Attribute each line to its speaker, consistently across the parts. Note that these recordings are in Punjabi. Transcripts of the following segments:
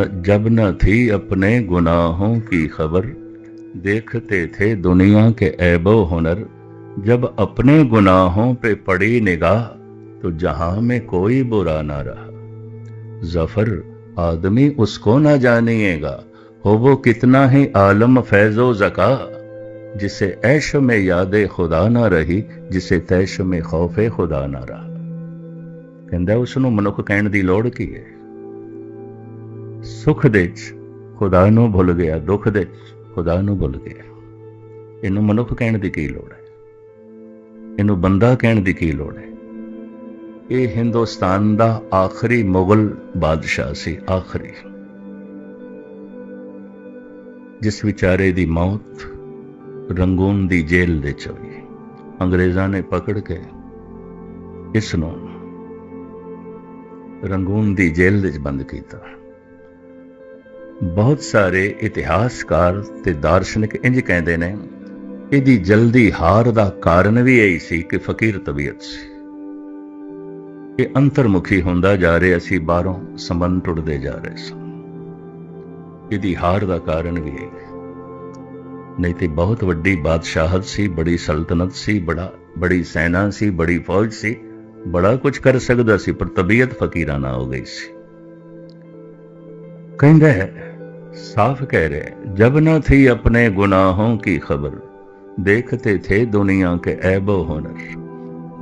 Speaker 1: जब न थी अपने गुनाहों की खबर देखते थे दुनिया के ऐबो हुनर जब अपने गुनाहों पे पड़ी निगाह तो जहां में कोई बुरा ना रहा जफर आदमी उसको ना जानिएगा हो वो कितना ही आलम फैजो जका जिसे ऐश में याद खुदा ना रही जिसे तैश में खौफे खुदा ना रहा ਕਹਿੰਦਾ ਉਸ ਨੂੰ ਮਨੁੱਖ ਕਹਿਣ ਦੀ ਲੋੜ ਕੀ ਹੈ ਸੁਖ ਦੇ ਚ ਖੁਦਾ ਨੂੰ ਭੁੱਲ ਗਿਆ, ਦੁੱਖ ਦੇ ਚ ਖੁਦਾ ਨੂੰ ਭੁੱਲ ਗਿਆ। ਇਹਨੂੰ ਮਨੁੱਖ ਕਹਿਣ ਦੀ ਕੀ ਲੋੜ ਹੈ? ਇਹਨੂੰ ਬੰਦਾ ਕਹਿਣ ਦੀ ਕੀ ਲੋੜ ਹੈ? ਇਹ ਹਿੰਦੁਸਤਾਨ ਦਾ ਆਖਰੀ ਮੁਗਲ ਬਾਦਸ਼ਾਹ ਸੀ, ਆਖਰੀ। ਜਿਸ ਵਿਚਾਰੇ ਦੀ ਮੌਤ ਰੰਗੂਨ ਦੀ ਜੇਲ੍ਹ ਦੇ ਚ ਹੋਈ। ਅੰਗਰੇਜ਼ਾਂ ਨੇ ਪਕੜ ਕੇ ਇਸ ਨੂੰ ਰੰਗੂਨ ਦੀ ਜੇਲ੍ਹ ਵਿੱਚ ਬੰਦ ਕੀਤਾ। ਬਹੁਤ ਸਾਰੇ ਇਤਿਹਾਸਕਾਰ ਤੇ ਦਾਰਸ਼ਨਿਕ ਇੰਜ ਕਹਿੰਦੇ ਨੇ, ਇਹਦੀ ਜਲਦੀ ਹਾਰ ਦਾ ਕਾਰਨ ਵੀ ਇਹੀ ਸੀ ਕਿ ਫਕੀਰ ਤਬੀਅਤ ਸੀ। ਇਹ ਅੰਤਰਮੁਖੀ ਹੁੰਦਾ ਜਾ ਰਿਹਾ ਸੀ, ਬਾਹਰੋਂ ਸੰਬੰਧ ਟੁੱਟਦੇ ਜਾ ਰਹੇ ਸਨ। ਇਹਦੀ ਹਾਰ ਦਾ ਕਾਰਨ ਵੀ ਇਹ। ਨਹੀਂ ਤੇ ਬਹੁਤ ਵੱਡੀ ਬਾਦਸ਼ਾਹਤ ਸੀ, ਬੜੀ ਸਲਤਨਤ ਸੀ, ਬੜਾ, ਬੜੀ ਸੈਨਾ ਸੀ, ਬੜੀ ਫੌਜ ਸੀ, ਬੜਾ ਕੁਝ ਕਰ ਸਕਦਾ ਸੀ, ਪਰ ਤਬੀਅਤ ਫਕੀਰਾਨਾ ਹੋ ਗਈ ਸੀ। ਕਹਿੰਦਾ ਹੈ साफ कह रहे जब न थी अपने गुनाहों की खबर देखते थे दुनिया के ऐब हुनर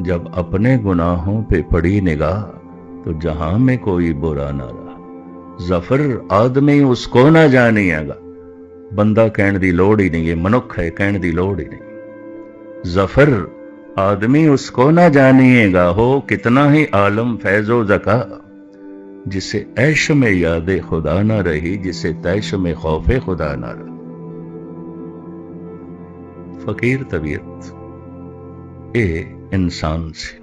Speaker 1: जब अपने गुनाहों पे पड़ी निगाह तो जहां में कोई बुरा ना रहा ਜ਼ਫਰ ਆਦਮੀ ਉਸਕੋ ਨਾ ਜਾਣੀਏਗਾ। ਬੰਦਾ ਕਹਿਣ ਦੀ ਲੋੜ ਹੀ ਨਹੀਂ, ਇਹ ਮਨੁੱਖ ਹੈ, ਕਹਿਣ ਦੀ ਲੋੜ ਹੀ ਨਹੀਂ। ਜ਼ਫਰ ਆਦਮੀ ਉਸਕੋ ਨਾ ਜਾਣੀਏਗਾ, ਹੋ ਕਿਤਨਾ ਹੀ ਆਲਮ ਫੈਜ਼ੋ ਜ਼ਕਾ। जिसे ऐश में याद खुदा ना रही जिसे तैश में खौफ खुदा ना रहा फकीर तबीयत ਇਹ ਇਨਸਾਨ ਸੀ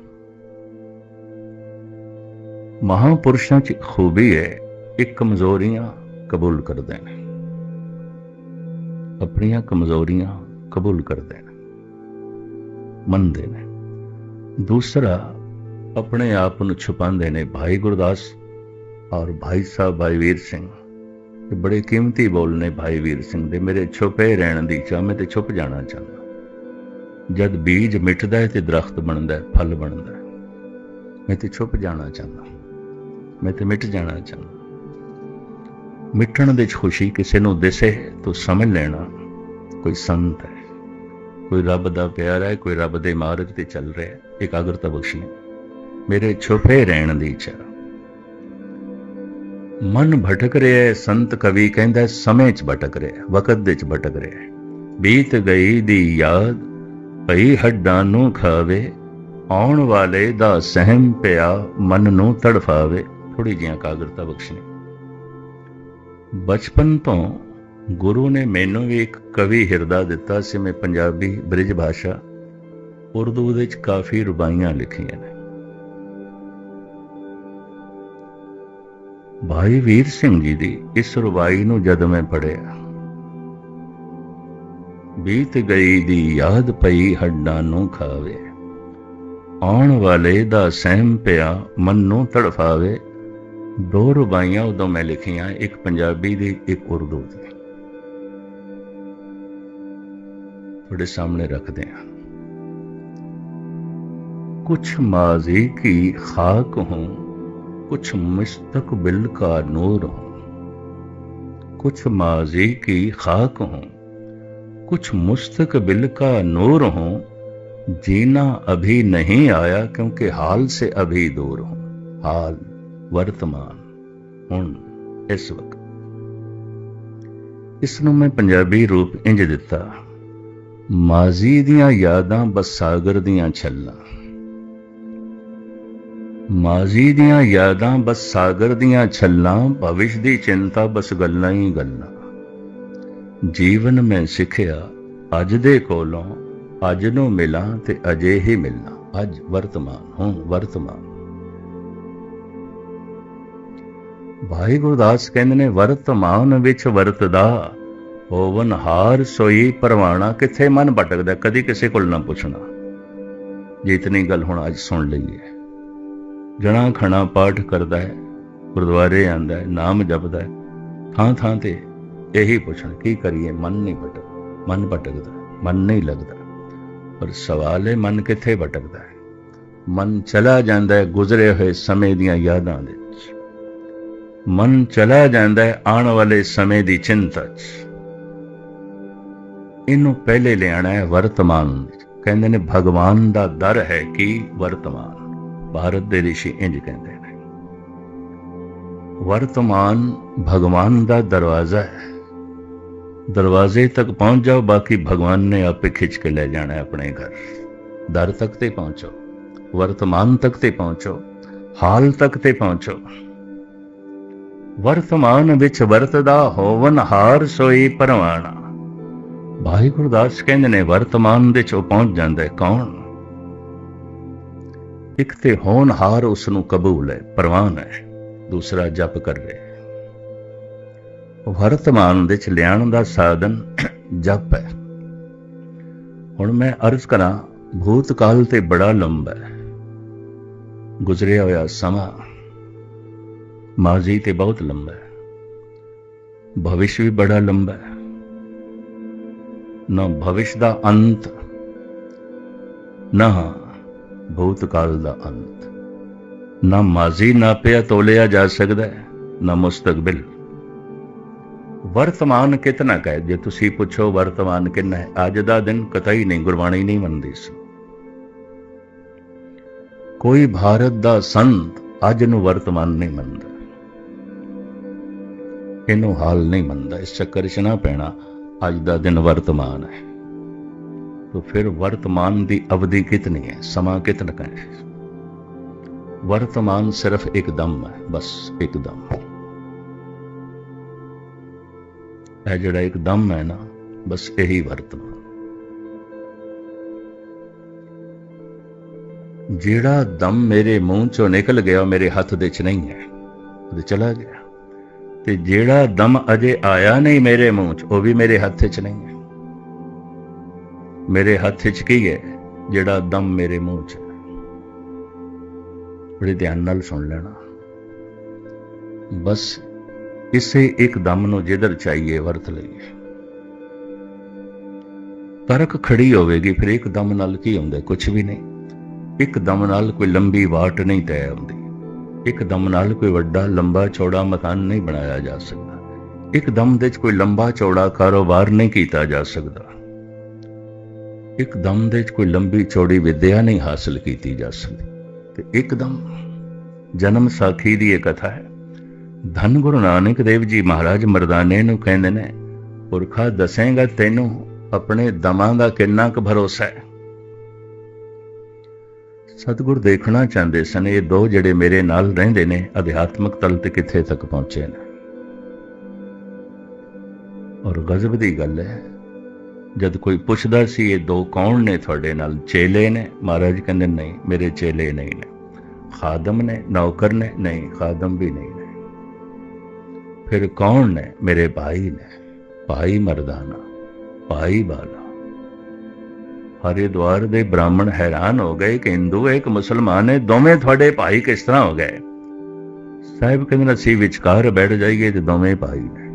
Speaker 1: ਮਹਾਪੁਰਸ਼ਾਂ 'ਚ ਖੂਬੀ ਹੈ ਇਹ ਕਮਜ਼ੋਰੀਆਂ ਕਬੂਲ ਕਰਦੇ ਨੇ ਆਪਣੀਆਂ ਕਮਜ਼ੋਰੀਆਂ ਕਬੂਲ ਕਰਦੇ ਨੇ ਮੰਨਦੇ ਨੇ ਦੂਸਰਾ ਆਪਣੇ ਆਪ ਨੂੰ ਛੁਪਾਉਂਦੇ ਨੇ ਭਾਈ ਗੁਰਦਾਸ ਔਰ ਭਾਈ ਸਾਹਿਬ ਭਾਈ ਵੀਰ ਸਿੰਘ, ਇਹ ਬੜੇ ਕੀਮਤੀ ਬੋਲ ਨੇ ਭਾਈ ਵੀਰ ਸਿੰਘ ਦੇ, ਮੇਰੇ ਛੁਪੇ ਰਹਿਣ ਦੀ ਚਾਹ, ਮੈਂ ਤੇ ਛੁਪ ਜਾਣਾ ਚਾਹੁੰਦਾ। ਜਦ ਬੀਜ ਮਿਟਦਾ ਹੈ ਤੇ ਦਰਖਤ ਬਣਦਾ ਹੈ, ਫਲ ਬਣਦਾ ਹੈ। ਮੈਂ ਤੇ ਛੁਪ ਜਾਣਾ ਚਾਹੁੰਦਾ, ਮੈਂ ਤੇ ਮਿਟ ਜਾਣਾ ਚਾਹੁੰਦਾ। ਮਿਟਣ ਦੇ ਖੁਸ਼ੀ ਕਿਸੇ ਨੂੰ ਦਿਸੇ ਤੂੰ ਸਮਝ ਲੈਣਾ ਕੋਈ ਸੰਤ ਹੈ। ਕੋਈ ਰੱਬ ਦਾ ਪਿਆਰ ਹੈ, ਕੋਈ ਰੱਬ ਦੇ ਮਾਰਗ ਤੇ ਚੱਲ ਰਿਹਾ ਹੈ, ਇਕਾਗਰਤਾ ਬਖਸ਼ਣੀ। ਮੇਰੇ ਛੁਪੇ ਰਹਿਣ ਦੀ ਇੱਛਾ ਮਨ ਭਟਕ ਰਿਹਾ ਹੈ, ਸੰਤ ਕਵੀ ਕਹਿੰਦਾ ਸਮੇਂ 'ਚ ਭਟਕ ਰਿਹਾ ਹੈ, ਵਕਤ ਦੇ 'ਚ ਭਟਕ ਰਿਹਾ ਹੈ। ਬੀਤ ਗਈ ਦੀ ਯਾਦ, ਭਈ ਹੱਡਾਂ ਨੂੰ ਖਾਵੇ, ਆਉਣ ਵਾਲੇ ਦਾ ਸਹਿਮ ਪਿਆ, ਮਨ ਨੂੰ ਤੜਫਾਵੇ। ਥੋੜੀ ਜਿਹੀ ਇਕਾਗਰਤਾ ਬਖਸ਼ਣੀ ਬਚਪਨ ਤੋਂ ਗੁਰੂ ਨੇ ਮੈਨੂੰ ਵੀ ਇੱਕ ਕਵੀ ਹਿਰਦਾ ਦਿੱਤਾ ਸੀ, ਮੈਂ ਪੰਜਾਬੀ ਬ੍ਰਿਜ ਭਾਸ਼ਾ, ਉਰਦੂ ਦੇ ਵਿੱਚ ਕਾਫੀ ਰੁਬਾਈਆਂ ਲਿਖੀਆਂ ਨੇ। ਭਾਈ ਵੀਰ ਸਿੰਘ ਜੀ ਦੀ ਇਸ ਰਵਾਈ ਨੂੰ ਜਦ ਮੈਂ ਪੜਿਆ ਬੀਤ ਗਈ ਦੀ ਯਾਦ ਪਈ ਹੱਡਾਂ ਨੂੰ ਖਾਵੇ। ਆਉਣ ਵਾਲੇ ਦਾ ਸਹਿਮ ਪਿਆ ਮਨ ਨੂੰ ਤੜਫਾਵੇ। ਦੋ ਰੁਬਾਈਆਂ ਉਦੋਂ ਮੈਂ ਲਿਖੀਆਂ, ਇੱਕ ਪੰਜਾਬੀ ਦੀ, ਇੱਕ ਉਰਦੂ ਦੀ। ਤੁਹਾਡੇ ਸਾਹਮਣੇ ਰੱਖਦੇ ਹਾਂ। ਕੁਛ ਮਾਜ਼ੀ ਕੀ ਖਾਕ ਹੂੰ कुछ मुस्तकबिल का नूर हूं कुछ माजी की खाक हूं कुछ मुस्तकबिल का नूर हूं जीना अभी नहीं आया क्योंकि हाल से अभी दूर हूं हाल वर्तमान ਹੁਣ ਇਸ ਵਕਤ ਇਸ ਨੂੰ ਮੈਂ ਪੰਜਾਬੀ ਰੂਪ ਇੰਜ ਦਿੱਤਾ ਮਾਜ਼ੀ ਦੀਆਂ ਯਾਦਾਂ ਬਸ ਸਾਗਰ ਦੀਆਂ ਛੱਲਾਂ ਮਾਜ਼ੀ ਦੀਆਂ ਯਾਦਾਂ ਬਸ ਸਾਗਰ ਦੀਆਂ ਛੱਲਾਂ, ਭਵਿਸ਼ ਦੀ ਚਿੰਤਾ ਬਸ ਗੱਲਾਂ ਹੀ ਗੱਲਾਂ। ਜੀਵਨ ਮੈਂ ਸਿੱਖਿਆ, ਅੱਜ ਦੇ ਕੋਲੋਂ ਅੱਜ ਨੂੰ ਮਿਲਾਂ ਤੇ ਅਜੇ ਹੀ ਮਿਲਣਾ ਅੱਜ ਵਰਤਮਾਨ, ਹੁਣ ਵਰਤਮਾਨ। ਭਾਈ ਗੁਰਦਾਸ ਕਹਿੰਦੇ ਨੇ, ਵਰਤਮਾਨ ਵਿੱਚ ਵਰਤਦਾ, ਹੋਵਨ ਹਾਰ ਸੋਈ ਪਰਵਾਣਾ, ਕਿੱਥੇ ਮਨ ਭਟਕਦਾ, ਕਦੀ ਕਿਸੇ ਕੋਲ ਨਾ ਪੁੱਛਣਾ। ਜੇ ਇਤਨੀ ਗੱਲ ਹੁਣ ਅੱਜ ਸੁਣ ਲਈਏ। ਜਣਾ ਖਣਾ ਪਾਠ ਕਰਦਾ ਹੈ, ਗੁਰਦੁਆਰੇ ਆਂਦਾ ਹੈ, ਨਾਮ ਜਪਦਾ ਹੈ। ਥਾਂ ਥਾਂ ਤੇ ਇਹੀ ਪੁੱਛਣ, ਕੀ ਕਰੀਏ? ਮਨ ਨਹੀਂ ਭਟਕ, ਮਨ ਭਟਕਦਾ, ਮਨ ਨਹੀਂ ਲੱਗਦਾ। ਪਰ ਸਵਾਲ ਹੈ ਮਨ ਕਿੱਥੇ ਭਟਕਦਾ ਹੈ? ਮਨ ਚਲਾ ਜਾਂਦਾ ਹੈ ਗੁਜ਼ਰੇ ਹੋਏ ਸਮੇਂ ਦੀਆਂ ਯਾਦਾਂ ਦੇ ਵਿੱਚ। ਮਨ ਚਲਾ ਜਾਂਦਾ ਹੈ ਆਉਣ ਵਾਲੇ ਸਮੇਂ ਦੀ ਚਿੰਤਾ 'ਚ। ਇਹਨੂੰ ਪਹਿਲੇ ਲਿਆਣਾ ਹੈ ਵਰਤਮਾਨ ਵਿੱਚ। ਕਹਿੰਦੇ ਨੇ, ਭਗਵਾਨ ਦਾ ਦਰ ਹੈ ਕਿ? ਵਰਤਮਾਨ। ਭਾਰਤ ਦੇ ਰਿਸ਼ੀ ਇੰਜ ਕਹਿੰਦੇ ਨੇ, ਵਰਤਮਾਨ ਭਗਵਾਨ ਦਾ ਦਰਵਾਜ਼ਾ ਹੈ। ਦਰਵਾਜ਼ੇ ਤੱਕ ਪਹੁੰਚ ਜਾਓ, ਬਾਕੀ ਭਗਵਾਨ ਨੇ ਆਪੇ ਖਿੱਚ ਕੇ ਲੈ ਜਾਣਾ ਆਪਣੇ ਘਰ। ਦਰ ਤੱਕ ਤੇ ਪਹੁੰਚੋ, ਵਰਤਮਾਨ ਤੱਕ ਤੇ ਪਹੁੰਚੋ, ਹਾਲ ਤੱਕ ਤੇ ਪਹੁੰਚੋ। ਵਰਤਮਾਨ ਵਿੱਚ ਵਰਤਦਾ ਹੋਵਨ ਹਾਰ ਸੋਈ ਪਰਵਾਣਾ। ਭਾਈ ਗੁਰਦਾਸ ਕਹਿੰਦੇ ਨੇ, ਵਰਤਮਾਨ ਦੇ ਚੋਂ ਪਹੁੰਚ ਜਾਂਦਾ ਕੌਣ? ਇੱਕ ਤੇ ਹੋਣਹਾਰ ਉਸ ਨੂੰ ਕਬੂਲ ਹੈ ਪ੍ਰਵਾਨ ਹੈ, ਦੂਸਰਾ ਜਪ ਕਰ ਰਿਹਾ ਵਰਤਮਾਨ ਦੇ ਚ ਲਿਆਉਣ ਦਾ ਸਾਧਨ ਜਪ ਹੈ। ਹੁਣ ਮੈਂ ਅਰਜ਼ ਕਰਾਂ, ਭੂਤਕਾਲ ਤੇ ਬੜਾ ਲੰਬਾ ਹੈ। ਗੁਜ਼ਰਿਆ ਹੋਇਆ ਸਮਾਂ ਮਾਜ਼ੀ ਤੇ ਬਹੁਤ ਲੰਬਾ ਹੈ। ਭਵਿਸ਼ ਵੀ ਬੜਾ ਲੰਬਾ ਹੈ। ਨਾ ਭਵਿਸ਼ ਦਾ ਅੰਤ, ਨਾ ਭੂਤ ਕਾਲ ਦਾ ਅੰਤ। ਨਾ ਮਾਜ਼ੀ ਨਾ ਪਿਆ ਤੋਲਿਆ ਜਾ ਸਕਦਾ ਹੈ, ਨਾ ਮੁਸਤਕਬਲ। ਵਰਤਮਾਨ ਕਿਤਨਾ ਕਹੇ ਜੇ ਤੁਸੀਂ ਪੁੱਛੋ ਵਰਤਮਾਨ ਕਿੰਨਾ ਹੈ? ਅੱਜ ਦਾ ਦਿਨ ਕਤਈ ਨਹੀਂ, ਗੁਰਬਾਣੀ ਨਹੀਂ ਮੰਨਦੀ ਸੀ। ਕੋਈ ਭਾਰਤ ਦਾ ਸੰਤ ਅੱਜ ਨੂੰ ਵਰਤਮਾਨ ਨਹੀਂ ਮੰਨਦਾ। ਇਹਨੂੰ ਹਾਲ ਨਹੀਂ ਮੰਨਦਾ। ਇਸ ਚੱਕਰ 'ਚ ਨਾ ਪੈਣਾ, ਅੱਜ ਦਾ ਦਿਨ ਵਰਤਮਾਨ ਹੈ। तो फिर वर्तमान ਦੀ ਅਵਧੀ ਕਿਤਨੀ ਹੈ ਸਮਾਂ ਕਿਤਨਾ ਕਾ ਹੈ ਵਰਤਮਾਨ ਸਿਰਫ ਇੱਕ ਦਮ ਹੈ ਬਸ ਇੱਕ ਦਮ ਇਹ ਜਿਹੜਾ ਇੱਕ ਦਮ ਹੈ ਨਾ ਬਸ ਇਹੀ ਵਰਤਮਾਨ ਜਿਹੜਾ ਦਮ ਮੇਰੇ ਮੂੰਹ ਚੋਂ ਨਿਕਲ ਗਿਆ ਉਹ ਮੇਰੇ ਹੱਥ ਦੇ ਚ ਨਹੀਂ ਹੈ ਉਹ ਚਲਾ ਗਿਆ ਤੇ ਜਿਹੜਾ ਦਮ ਅਜੇ ਆਇਆ ਨਹੀਂ ਮੇਰੇ ਮੂੰਹ ਚ ਉਹ ਵੀ ਮੇਰੇ ਹੱਥ 'ਚ ਨਹੀਂ ਹੈ ਮੇਰੇ ਹੱਥ 'ਚ ਕੀ ਹੈ ਜਿਹੜਾ ਦਮ ਮੇਰੇ ਮੂੰਹ 'ਚ? ਹੈ ਬੜੇ ਧਿਆਨ ਨਾਲ ਸੁਣ ਲੈਣਾ। ਬਸ ਇਸੇ ਇੱਕ ਦਮ ਨੂੰ ਜਿੱਧਰ ਚਾਹੀਏ ਵਰਤ ਲਈਏ ਤਰਕ ਖੜੀ ਹੋਵੇਗੀ, ਫਿਰ ਇੱਕ ਦਮ ਨਾਲ ਕੀ ਹੁੰਦਾ? ਕੁਝ ਵੀ ਨਹੀਂ। ਇੱਕ ਦਮ ਨਾਲ ਕੋਈ ਲੰਬੀ ਵਾਟ ਨਹੀਂ ਤੈਅ ਹੁੰਦੀ। ਇੱਕ ਦਮ ਨਾਲ ਕੋਈ ਵੱਡਾ ਲੰਬਾ ਚੌੜਾ ਮਕਾਨ ਨਹੀਂ ਬਣਾਇਆ ਜਾ ਸਕਦਾ। ਇੱਕ ਦਮ ਦੇ ਵਿੱਚ ਕੋਈ ਲੰਬਾ ਚੌੜਾ ਕਾਰੋਬਾਰ ਨਹੀਂ ਕੀਤਾ ਜਾ ਸਕਦਾ। ਇੱਕ ਦਮ ਦੇ ਵਿੱਚ ਕੋਈ ਲੰਬੀ ਚੌੜੀ ਵਿਦਿਆ ਨਹੀਂ ਹਾਸਲ ਕੀਤੀ ਜਾ ਸਕਦੀ। ਤੇ ਇੱਕਦਮ ਜਨਮ ਸਾਖੀ ਦੀ ਇਹ ਕਥਾ ਹੈ। ਧੰਨ ਗੁਰੂ ਨਾਨਕ ਦੇਵ ਜੀ ਮਹਾਰਾਜ ਮਰਦਾਨੇ ਨੂੰ ਕਹਿੰਦੇ ਨੇ, ਪੁਰਖਾ ਦੱਸੇਗਾ ਤੈਨੂੰ ਆਪਣੇ ਦਮਾਂ ਦਾ ਕਿੰਨਾ ਕੁ ਭਰੋਸਾ ਹੈ। ਸਤਿਗੁਰ ਦੇਖਣਾ ਚਾਹੁੰਦੇ ਸਨ, ਇਹ ਦੋ ਜਿਹੜੇ ਮੇਰੇ ਨਾਲ ਰਹਿੰਦੇ ਨੇ, ਅਧਿਆਤਮਿਕ ਤਲ ਤੇ ਕਿੱਥੇ ਤੱਕ ਪਹੁੰਚੇ ਨੇ। ਔਰ ਗਜ਼ਬ ਦੀ ਗੱਲ ਹੈ ਜਦ ਕੋਈ ਪੁੱਛਦਾ ਸੀ, ਇਹ ਦੋ ਕੌਣ ਨੇ ਤੁਹਾਡੇ ਨਾਲ? ਚੇਲੇ ਨੇ? ਮਹਾਰਾਜ ਕਹਿੰਦੇ, ਨਹੀਂ, ਮੇਰੇ ਚੇਲੇ ਨਹੀਂ ਨੇ। ਖਾਦਮ ਨੇ, ਨੌਕਰ ਨੇ, ਨਹੀਂ, ਖਾਦਮ ਵੀ ਨਹੀਂ ਨੇ। ਫਿਰ ਕੌਣ ਨੇ? ਮੇਰੇ ਭਾਈ ਨੇ। ਭਾਈ ਮਰਦਾਨਾ, ਭਾਈ ਬਾਲਾ। ਹਰਿਦੁਆਰ ਦੇ ਬ੍ਰਾਹਮਣ ਹੈਰਾਨ ਹੋ ਗਏ ਕਿ ਹਿੰਦੂ, ਇੱਕ ਮੁਸਲਮਾਨ ਹੈ ਦੋਵੇਂ ਤੁਹਾਡੇ ਭਾਈ ਕਿਸ ਤਰ੍ਹਾਂ ਹੋ ਗਏ? ਸਾਹਿਬ ਕਹਿੰਦੇ ਅਸੀਂ ਵਿਚਕਾਰ ਬੈਠ ਜਾਈਏ ਤੇ ਦੋਵੇਂ ਭਾਈ ਨੇ।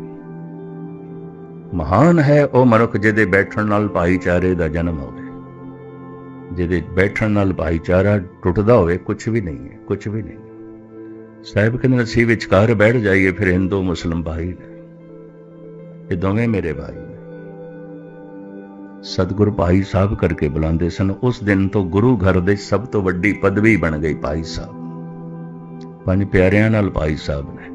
Speaker 1: ਮਹਾਨ ਹੈ ਉਹ ਮਨੁੱਖ ਜਿਹਦੇ ਬੈਠਣ ਨਾਲ ਭਾਈਚਾਰੇ ਦਾ ਜਨਮ ਹੋਵੇ। ਜਿਹਦੇ ਬੈਠਣ ਨਾਲ ਭਾਈਚਾਰਾ ਟੁੱਟਦਾ ਹੋਵੇ ਕੁਝ ਵੀ ਨਹੀਂ ਹੈ ਕੁਝ ਵੀ ਨਹੀਂ। ਸਾਹਿਬ ਕਹਿੰਦੇ, ਅਸੀਂ ਵਿਚਕਾਰ ਬੈਠ ਜਾਈਏ, ਫਿਰ ਹਿੰਦੂ, ਮੁਸਲਮ ਭਾਈ ਨੇ। ਇਹ ਦੋਵੇਂ ਮੇਰੇ ਭਾਈ ਨੇ। ਸਤਿਗੁਰ ਭਾਈ ਸਾਹਿਬ ਕਰਕੇ ਬੁਲਾਉਂਦੇ ਸਨ। ਉਸ ਦਿਨ ਤੋਂ ਗੁਰੂ ਘਰ ਦੇ ਸਭ ਤੋਂ ਵੱਡੀ ਪਦਵੀ ਬਣ ਗਈ ਭਾਈ ਸਾਹਿਬ। ਪੰਜ ਪਿਆਰਿਆਂ ਨਾਲ ਭਾਈ ਸਾਹਿਬ ਨੇ।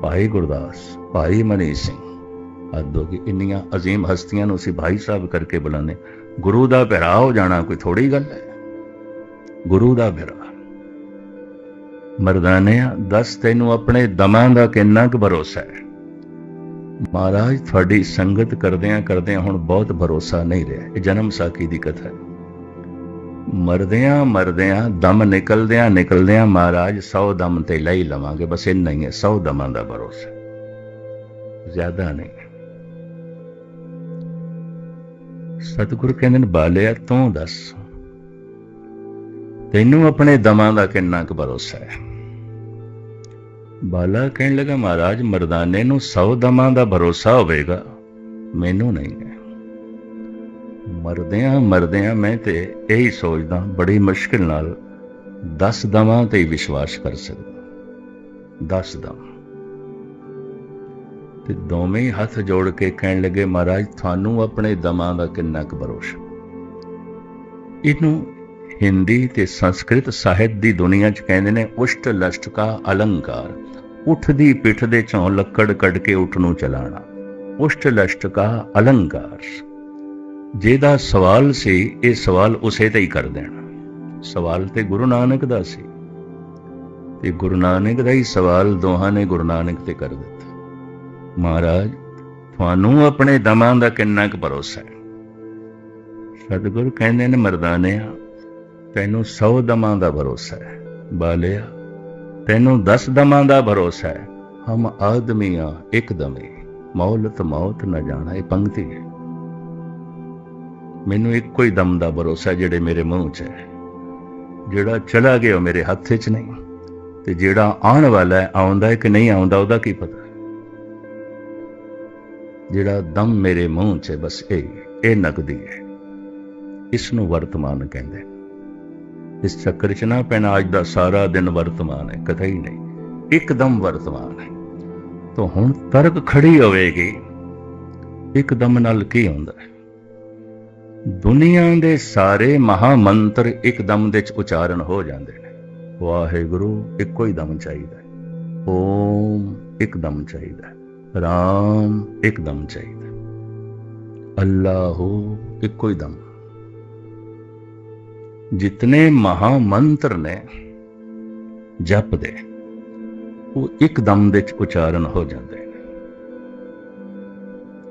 Speaker 1: ਭਾਈ ਗੁਰਦਾਸ, ਭਾਈ ਮਨੀ ਸਿੰਘ ਅੱਜ ਹੋ ਗਈ। ਇੰਨੀਆਂ ਅਜ਼ੀਮ ਹਸਤੀਆਂ ਨੂੰ ਅਸੀਂ ਭਾਈ ਸਾਹਿਬ ਕਰਕੇ ਬੁਲਾਉਂਦੇ ਗੁਰੂ ਦਾ ਭਰਾ ਹੋ ਜਾਣਾ ਕੋਈ ਥੋੜੀ ਗੱਲ ਹੈ? ਗੁਰੂ ਦਾ ਭਰਾ ਮਰਦਾਨਿਆ, ਦੱਸ ਤੈਨੂੰ ਆਪਣੇ ਦਮਾਂ ਦਾ ਕਿੰਨਾ ਕੁ ਭਰੋਸਾ ਹੈ? ਮਹਾਰਾਜ, ਤੁਹਾਡੀ ਸੰਗਤ ਕਰਦਿਆਂ ਕਰਦਿਆਂ ਹੁਣ ਬਹੁਤ ਭਰੋਸਾ ਨਹੀਂ ਰਿਹਾ। ਇਹ ਜਨਮ ਸਾਖੀ ਦੀ ਕਥਾ ਹੈ। ਮਰਦਿਆਂ ਮਰਦਿਆਂ, ਦਮ ਨਿਕਲਦਿਆਂ ਨਿਕਲਦਿਆਂ ਮਹਾਰਾਜ 100 ਦਮ ਤੇ ਲੈ ਹੀ ਲਵਾਂਗੇ। ਬਸ ਇੰਨਾ ਹੀ ਹੈ 100 ਦਮਾਂ ਦਾ ਭਰੋਸਾ। ਜ਼ਿਆਦਾ ਨਹੀਂ। ਸਤਿਗੁਰ ਕਹਿੰਦੇ ਨੇ, ਬਾਲਿਆ, ਤੂੰ ਦੱਸ। ਤੈਨੂੰ ਆਪਣੇ ਦਮਾਂ ਦਾ ਕਿੰਨਾ ਕੁ ਭਰੋਸਾ ਹੈ? ਬਾਲਾ ਕਹਿਣ ਲੱਗਾ, ਮਹਾਰਾਜ, ਮਰਦਾਨੇ ਨੂੰ 100 ਦਮਾਂ ਦਾ ਭਰੋਸਾ ਹੋਵੇਗਾ। ਮੈਨੂੰ ਨਹੀਂ ਹੈ। ਮਰਦਿਆਂ ਮਰਦਿਆਂ ਮੈਂ ਤੇ ਇਹੀ ਸੋਚਦਾ, ਬੜੀ ਮੁਸ਼ਕਿਲ ਨਾਲ 10 ਦਮਾਂ ਤੇ ਵਿਸ਼ਵਾਸ ਕਰ ਸਕਦਾ। 10 ਦਮ। ਤੇ ਦੋਵੇਂ ਹੀ ਹੱਥ ਜੋੜ ਕੇ ਕਹਿਣ ਲੱਗੇ, ਮਹਾਰਾਜ, ਤੁਹਾਨੂੰ ਆਪਣੇ ਦਮਾਂ ਦਾ ਕਿੰਨਾ ਕੁ ਭਰੋਸਾ? ਇਹਨੂੰ ਹਿੰਦੀ ਤੇ ਸੰਸਕ੍ਰਿਤ ਸਾਹਿਤ ਦੀ ਦੁਨੀਆ 'ਚ ਕਹਿੰਦੇ ਨੇ, ਉਸ਼ਟ ਲਸ਼ਟ ਕਾ ਅਲੰਕਾਰ, ਉੱਠਦੀ ਪਿੱਠ ਦੇ ਚੋਂ ਲੱਕੜ ਕੱਢ ਕੇ ਉੱਠ ਨੂੰ ਚਲਾਣਾ, ਉਸ਼ਟ ਲਸ਼ਟ ਕਾ ਅਲੰਕਾਰ। ਜਿਹਦਾ ਸਵਾਲ ਸੀ, ਇਹ ਸਵਾਲ ਉਸੇ ਤੇ ਹੀ ਕਰ ਦੇਣਾ। ਸਵਾਲ ਤੇ ਗੁਰੂ ਨਾਨਕ ਦਾ ਸੀ। ਤੇ ਗੁਰੂ ਨਾਨਕ ਦਾ ਹੀ ਸਵਾਲ ਦੋਹਾਂ ਨੇ ਗੁਰੂ ਨਾਨਕ ਤੇ ਕਰ ਦਿੱਤਾ। ਮਹਾਰਾਜ, ਤੁਹਾਨੂੰ ਆਪਣੇ ਦਮਾਂ ਦਾ ਕਿੰਨਾ ਕੁ ਭਰੋਸਾ ਹੈ? ਸਤਿਗੁਰ ਕਹਿੰਦੇ ਨੇ, ਮਰਦਾਨਿਆ, ਤੈਨੂੰ 100 ਦਮਾਂ ਦਾ ਭਰੋਸਾ ਹੈ। ਬਾਲਿਆ, ਤੈਨੂੰ 10 ਦਮਾਂ ਦਾ ਭਰੋਸਾ ਹੈ। ਹਮ ਆਦਮੀਆਂ ਇੱਕ ਦਮੇ, ਮੌਲਤ ਮੌਤ ਨਾ ਜਾਣਾ, ਇਹ ਪੰਕਤੀ ਹੈ। ਮੈਨੂੰ ਇੱਕੋ ਹੀ ਦਮ ਦਾ ਭਰੋਸਾ ਜਿਹੜੇ ਮੇਰੇ ਮੂੰਹ 'ਚ ਹੈ। ਜਿਹੜਾ ਚਲਾ ਗਿਆ ਮੇਰੇ ਹੱਥ 'ਚ ਨਹੀਂ, ਤੇ ਜਿਹੜਾ ਆਉਣ ਵਾਲਾ ਹੈ, ਆਉਂਦਾ ਹੈ ਕਿ ਨਹੀਂ ਆਉਂਦਾ, ਉਹਦਾ ਕੀ ਪਤਾ? ਜਿਹੜਾ ਦਮ ਮੇਰੇ ਮੂੰਹ 'ਚ ਹੈ, ਬਸ ਇਹ ਇਹ ਨਕਦੀ ਹੈ। ਇਸ ਨੂੰ ਵਰਤਮਾਨ ਕਹਿੰਦੇ ਇਸ ਚੱਕਰ 'ਚ ਨਾ ਪੈਣਾ ਅੱਜ ਦਾ ਸਾਰਾ ਦਿਨ ਵਰਤਮਾਨ ਹੈ, ਕਥਾ ਹੀ ਨਹੀਂ। ਇੱਕਦਮ ਵਰਤਮਾਨ ਹੈ। ਤਾਂ ਹੁਣ ਤਰਕ ਖੜੀ ਹੋਵੇਗੀ। ਇੱਕਦਮ ਨਾਲ ਕੀ ਹੁੰਦਾ ਹੈ? ਦੁਨੀਆ ਦੇ ਸਾਰੇ ਮਹਾ ਮੰਤਰ ਇੱਕਦਮ ਦੇ ਚ ਉਚਾਰਨ ਹੋ ਜਾਂਦੇ ਨੇ। ਵਾਹਿਗੁਰੂ, ਇੱਕੋ ਹੀ ਦਮ ਚਾਹੀਦਾ ਹੈ। ਓਮ, ਇੱਕਦਮ ਚਾਹੀਦਾ ਹੈ ਰਾਮ ਇੱਕਦਮ ਚਾਹੀਦਾ। ਹੈ ਇੱਕੋ ਹੀ ਦਮ। ਜਿਤਨੇ ਮਹਾ ਮੰਤਰ ਨੇ ਜਪ ਦੇ ਉਹ ਇੱਕਦਮ ਦੇ ਵਿੱਚ ਉਚਾਰਨ ਹੋ ਜਾਂਦੇ ਨੇ।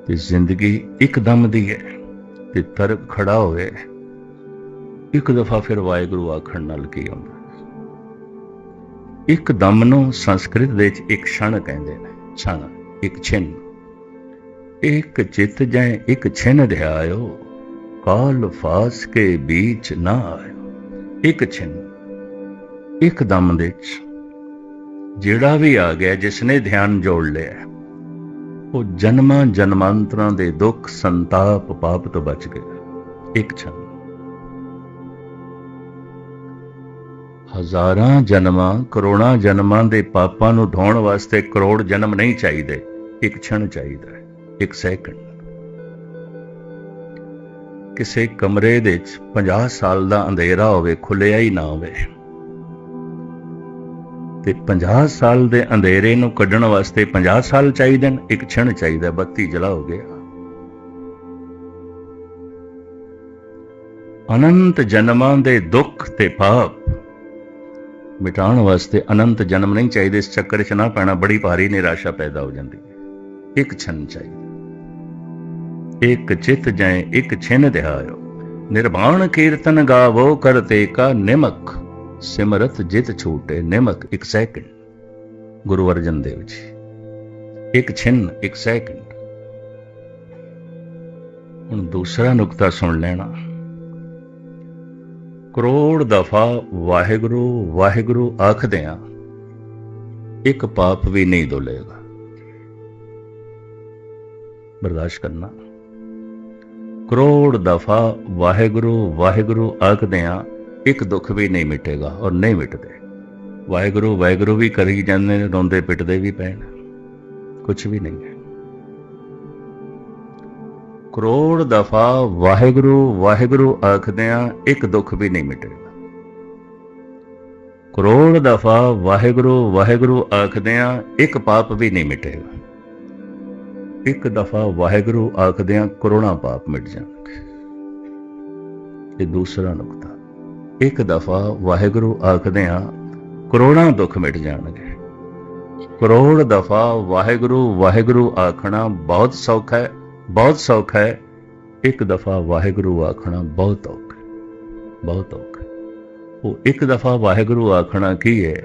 Speaker 1: ਤੇ ਜ਼ਿੰਦਗੀ ਇੱਕਦਮ ਦੀ ਹੈ ਤੇ ਤਰਕ ਖੜਾ ਹੋਵੇ, ਇੱਕ ਦਫਾ ਫਿਰ ਵਾਹਿਗੁਰੂ ਆਖਣ ਨਾਲ ਕੀ ਹੁੰਦਾ? ਇੱਕ ਦਮ ਨੂੰ ਸੰਸਕ੍ਰਿਤ ਦੇ ਵਿੱਚ ਇੱਕ ਛਣ ਕਹਿੰਦੇ ਨੇ, ਛਣ। ਇੱਕ ਛਿਨ। ਇੱਕ ਚਿਤ ਜੈ ਇੱਕ ਛਿਨ ਧਿਆਇਓ ਕਾਲ ਫਾਸ ਕੇ ਵਿੱਚ ਨਾ ਆਇਓ। ਇੱਕ ਛਿਨ, ਇੱਕ ਦਮ ਦੇ ਵਿੱਚ। ਜਿਹੜਾ ਵੀ ਆ ਗਿਆ ਜਿਸ ਨੇ ਧਿਆਨ ਜੋੜ ਲਿਆ, ਉਹ ਜਨਮਾਂ ਜਨਮਾਂਤਰਾਂ ਦੇ ਦੁੱਖ ਸੰਤਾਪ ਪਾਪ ਤੋਂ ਬਚ ਗਿਆ। ਇੱਕ ਛਣ ਹਜ਼ਾਰਾਂ ਜਨਮਾਂ, ਕਰੋੜਾਂ ਜਨਮਾਂ ਦੇ ਪਾਪਾਂ ਨੂੰ ਧੋਣ ਵਾਸਤੇ ਕਰੋੜ ਜਨਮ ਨਹੀਂ ਚਾਹੀਦੇ। ਇੱਕ ਛਣ ਚਾਹੀਦਾ ਹੈ, ਇੱਕ ਸੈਕਿੰਡ। ਕਿਸੇ ਕਮਰੇ ਦੇ ਵਿੱਚ 50 ਸਾਲ ਦਾ ਅੰਧੇਰਾ ਹੋਵੇ ਖੁੱਲਿਆ ਹੀ ਨਾ ਹੋਵੇ। ਤੇ 50 ਸਾਲ ਦੇ ਅੰਧੇਰੇ ਨੂੰ ਕੱਢਣ ਵਾਸਤੇ 50 ਸਾਲ ਚਾਹੀਦੇ ਨੇ, ਇੱਕ ਛਣ ਚਾਹੀਦਾ ਬੱਤੀ ਜਲਾ ਹੋ ਗਿਆ। ਅਨੰਤ ਜਨਮਾਂ ਦੇ ਦੁੱਖ ਤੇ ਪਾਪ ਮਿਟਾਉਣ ਵਾਸਤੇ ਅਨੰਤ ਜਨਮ ਨਹੀਂ ਚਾਹੀਦੇ, ਇਸ ਚੱਕਰ 'ਚ ਨਾ ਪੈਣਾ, ਬੜੀ ਭਾਰੀ ਨਿਰਾਸ਼ਾ ਪੈਦਾ ਹੋ ਜਾਂਦੀ ਹੈ। ਇੱਕ ਛਣ ਚਾਹੀਦਾ ਇੱਕ ਚਿਤ ਜੈ ਇੱਕ ਛਿਨ ਦਿਹਾਇਓ। ਨਿਰਵਾਣ ਕੀਰਤਨ ਗਾਵੋ ਕਰਤੇ ਕਾ ਨਿਮਕ ਸਿਮਰਤ ਜਿਤ ਛੂਟੇ ਨਿਮਕ ਇੱਕ ਸੈਕਿੰਡ। ਗੁਰੂ ਅਰਜਨ ਦੇਵ ਜੀ, ਇੱਕ ਛਿਨ, ਇੱਕ ਸੈਕਿੰਡ। ਹੁਣ ਦੂਸਰਾ ਨੁਕਤਾ ਸੁਣ ਲੈਣਾ। ਕਰੋੜ ਦਫਾ ਵਾਹਿਗੁਰੂ ਵਾਹਿਗੁਰੂ ਆਖਦਿਆਂ, ਇੱਕ ਪਾਪ ਵੀ ਨਹੀਂ ਦੋਲੇਗਾ। ਬਰਦਾਸ਼ਤ ਕਰਨਾ। ਕਰੋੜ ਦਫਾ ਵਾਹਿਗੁਰੂ ਵਾਹਿਗੁਰੂ ਆਖਦਿਆਂ ਇੱਕ ਦੁੱਖ ਵੀ ਨਹੀਂ ਮਿਟੇਗਾ ਔਰ ਨਹੀਂ ਮਿਟਦੇ। ਵਾਹਿਗੁਰੂ ਵਾਹਿਗੁਰੂ ਵੀ ਕਰੀ ਜਾਂਦੇ ਨੇ, ਰੋਂਦੇ ਪਿੱਟਦੇ ਵੀ ਪੈਣ। ਕੁਝ ਵੀ ਨਹੀਂ ਹੈ। ਕਰੋੜ ਦਫਾ ਵਾਹਿਗੁਰੂ ਵਾਹਿਗੁਰੂ ਆਖਦਿਆਂ ਇੱਕ ਦੁੱਖ ਵੀ ਨਹੀਂ ਮਿਟੇਗਾ। ਕਰੋੜ ਦਫਾ ਵਾਹਿਗੁਰੂ ਵਾਹਿਗੁਰੂ ਆਖਦਿਆਂ ਇੱਕ ਪਾਪ ਵੀ ਨਹੀਂ ਮਿਟੇਗਾ। ਇੱਕ ਦਫਾ ਵਾਹਿਗੁਰੂ ਆਖਦਿਆਂ ਕਰੋੜਾਂ ਪਾਪ ਮਿਟ ਜਾਣਗੇ। ਇਹ ਦੂਸਰਾ ਨੁਕਤਾ, ਇੱਕ ਦਫਾ ਵਾਹਿਗੁਰੂ ਆਖਦਿਆਂ ਕਰੋੜਾਂ ਦੁੱਖ ਮਿਟ ਜਾਣਗੇ। ਕਰੋੜ ਦਫਾ ਵਾਹਿਗੁਰੂ ਵਾਹਿਗੁਰੂ ਆਖਣਾ ਬਹੁਤ ਸੌਖਾ ਹੈ, ਬਹੁਤ ਸੌਖਾ ਹੈ। ਇੱਕ ਦਫਾ ਵਾਹਿਗੁਰੂ ਆਖਣਾ ਬਹੁਤ ਔਖਾ ਬਹੁਤ ਔਖਾ ਉਹ ਇੱਕ ਦਫਾ ਵਾਹਿਗੁਰੂ ਆਖਣਾ ਕੀ ਹੈ?